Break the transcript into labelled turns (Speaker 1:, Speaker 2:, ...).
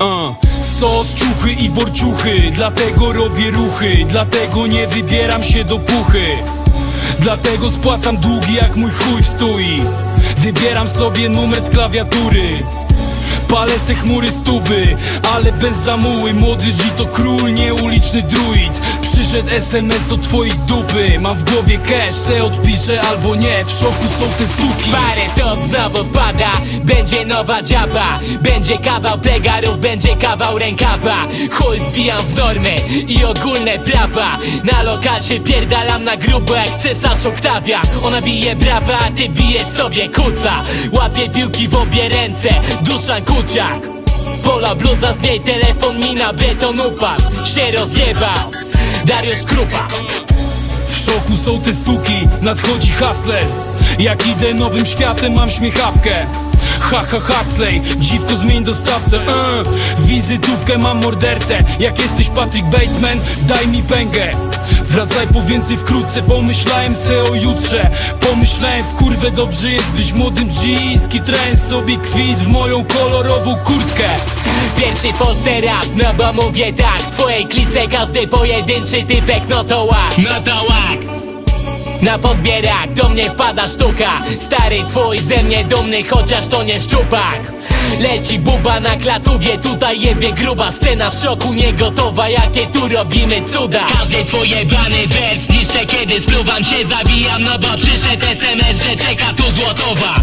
Speaker 1: Uh. Sos, ciuchy i borciuchy Dlatego robię ruchy Dlatego nie wybieram się do puchy. Dlatego spłacam długi jak mój chuj w stoi Wybieram sobie numer z klawiatury. Palę se chmury stuby, ale bez zamuły. Młody G to król, nie uliczny druid. Przyszedł SMS od twojej dupy. Mam w głowie cash, se odpiszę albo nie. W szoku są te suki.
Speaker 2: Parę stop znowu wpada Będzie nowa dziaba Będzie kawał plegarów, będzie kawał rękawa. Chuj wbijam w normy i ogólne prawa. Na lokal się pierdalam na grubo jak cesarz Oktawia. Ona bije brawa, a ty bijesz sobie kuca. Łapie piłki w obie ręce, Duszan Kuciak. Pola bluza z niej, telefon mi na beton upadł. Się rozjebał Dariusz Krupa.
Speaker 1: W szoku są te suki, nadchodzi hustler Jak idę nowym światem mam śmiechawkę Ha ha Huxley, dziwko zmień dostawcę uh. Wizytówkę mam mordercę. Jak jesteś Patrick Bateman, daj mi pęgę. Wracaj po więcej wkrótce Pomyślałem se o jutrze. Pomyślałem w kurwę dobrze jest być młodym G Skitrałem sobie kwit w moją kolorową kurtkę.
Speaker 2: Pierwszy poster rap, no bo mówię tak. W twojej klice każdy pojedynczy typek, no to łak No to łak na podbierak do mnie wpada sztuka. Stary twój ze mnie dumny, chociaż to nie szczupak. Leci buba na klatuwie, tutaj jebie gruba Scena. W szoku, nie gotowa, jakie tu robimy cuda. Każdy twój jebany wers niszczę, kiedy spluwam się zawijam No bo przyszedł SMS, że czeka tu złotowa